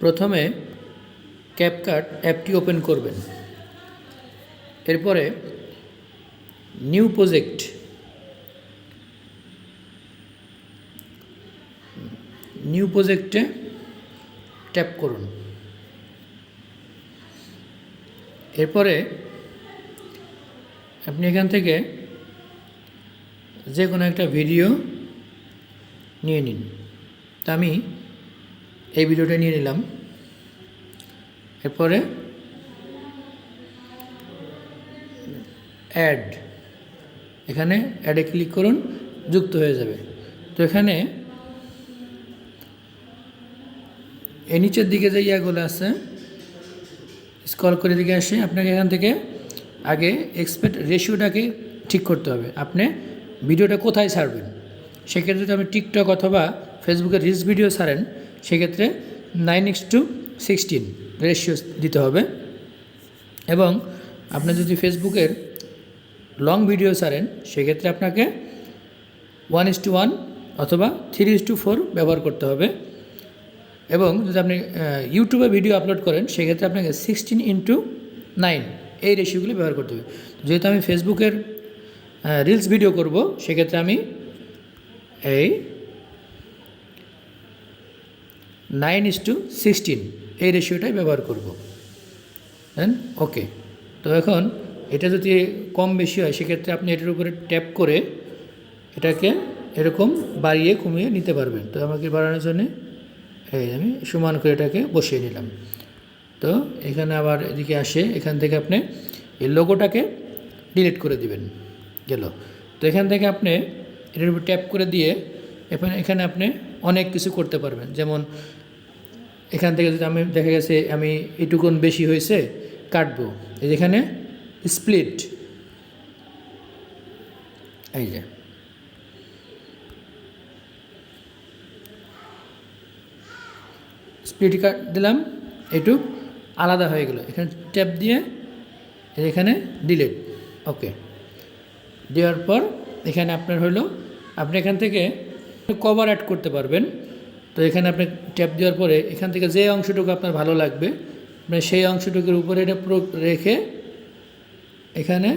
প্রথমে ক্যাপকাট অ্যাপটি ওপেন করবেন। এরপরে নিউ প্রজেক্ট নিউ প্রজেক্টে ট্যাপ করুন। এরপরে আপনি এখান থেকে যে কোনো একটা ভিডিও নিয়ে নিন। তা আমি এই ভিডিওটা নিয়ে নিলাম। এরপরে অ্যাড এখানে অ্যাডে ক্লিক করুন, যুক্ত হয়ে যাবে। তো এখানে এ নিচের দিকে যে ইয়াগুলো আছে স্কল করে দিকে আসে, আপনাকে এখান থেকে আগে এক্সপেক্ট রেশিওটাকে ঠিক করতে হবে। আপনি ভিডিওটা কোথায় ছাড়বেন? সেক্ষেত্রে যদি আপনি টিকটক অথবা ফেসবুকে রিলস ভিডিও ছাড়েন, সেক্ষেত্রে nine x to sixteen ratio দিতে হবে। এবং আপনি যদি ফেসবুকের লং ভিডিও সারেন সেক্ষেত্রে আপনাকে ওয়ান ইস টু ওয়ান অথবা থ্রি ইস টু ফোর ব্যবহার করতে হবে। এবং যদি আপনি ইউটিউবে ভিডিও আপলোড করেন, সেক্ষেত্রে আপনাকে সিক্সটিন ইন্টু নাইন এই রেশিওগুলি ব্যবহার করতে হবে। যেহেতু আমি ফেসবুকের রিলস ভিডিও করব, সেক্ষেত্রে আমি এই নাইন ইস টু সিক্সটিন এই রেশিওটাই ব্যবহার করব। দেন ওকে তো এখন এটা যদি কম বেশি হয়, সেক্ষেত্রে আপনি এটার উপরে ট্যাপ করে এটাকে এরকম বাড়িয়ে কমিয়ে নিতে পারবেন। তো আমাকে বাড়ানোর জন্যে এই আমি সমান করে এটাকে বসিয়ে নিলাম। তো এখানে আবার এদিকে আসে, এখান থেকে আপনি এই লোগোটাকে ডিলিট করে দিবেন। গেল। তো এখান থেকে আপনি এটার উপর ট্যাপ করে দিয়ে এখানে এখানে আপনি অনেক কিছু করতে পারবেন। যেমন এখান থেকে যদি আমি, দেখা গেছে আমি এটুকুন বেশি হয়েছে, কাটবো। এই যেখানে স্প্লিট এই যে। স্প্লিট কাট দিলাম একটু আলাদা হয়ে গেল। এখানে ট্যাপ দিয়ে এখানে ডিলেট ওকে দেওয়ার পর এখানে আপনার হলো, আপনি এখান থেকে কভার অ্যাড করতে পারবেন। তো এখানে আপনি ট্যাপ দেওয়ার পরে এখান থেকে যে অংশটুকু আপনার ভালো লাগবে, আপনি সেই অংশটুকুর উপরে এটা পুরো রেখে এখানে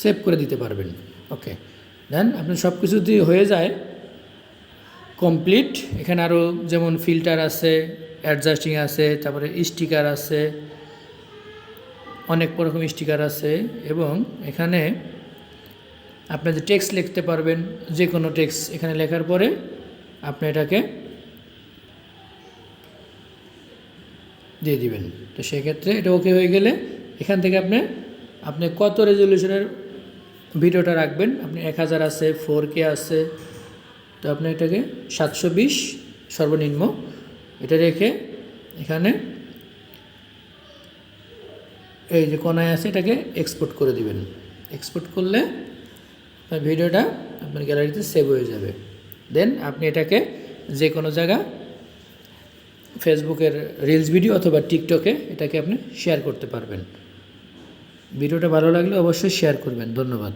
সেভ করে দিতে পারবেন। ওকে দেন আপনি সব কিছু যদি হয়ে যায় কমপ্লিট এখানে আরও যেমন ফিল্টার আছে অ্যাডজাস্টিং আছে, তারপরে স্টিকার আছে অনেক রকম স্টিকার আছে এবং এখানে আপনি যে টেক্সট লিখতে পারবেন, যে কোনো টেক্সট এখানে লেখার পরে আপনি এটাকে দিয়ে দিবেন। তো সেক্ষেত্রে এটা ওকে হয়ে গেলে এখান থেকে আপনি আপনি কত রেজলিউশনের ভিডিওটা রাখবেন? আপনি এক হাজার আছে ফোর কে আছে, তো আপনি এটাকে সাতশো বিশ সর্বনিম্ন এটা রেখে এখানে এই যে কোনায় আছে, এটাকে এক্সপোর্ট করে দিবেন। এক্সপোর্ট করলে ভিডিওটা আপনার গ্যালারিতে সেভ হয়ে যাবে। দেন আপনি এটাকে যে কোনো জায়গা ফেসবুকের রিলস ভিডিও অথবা টিকটকে এটাকে আপনি শেয়ার করতে পারবেন। ভিডিওটা ভালো লাগলে অবশ্যই শেয়ার করবেন। ধন্যবাদ।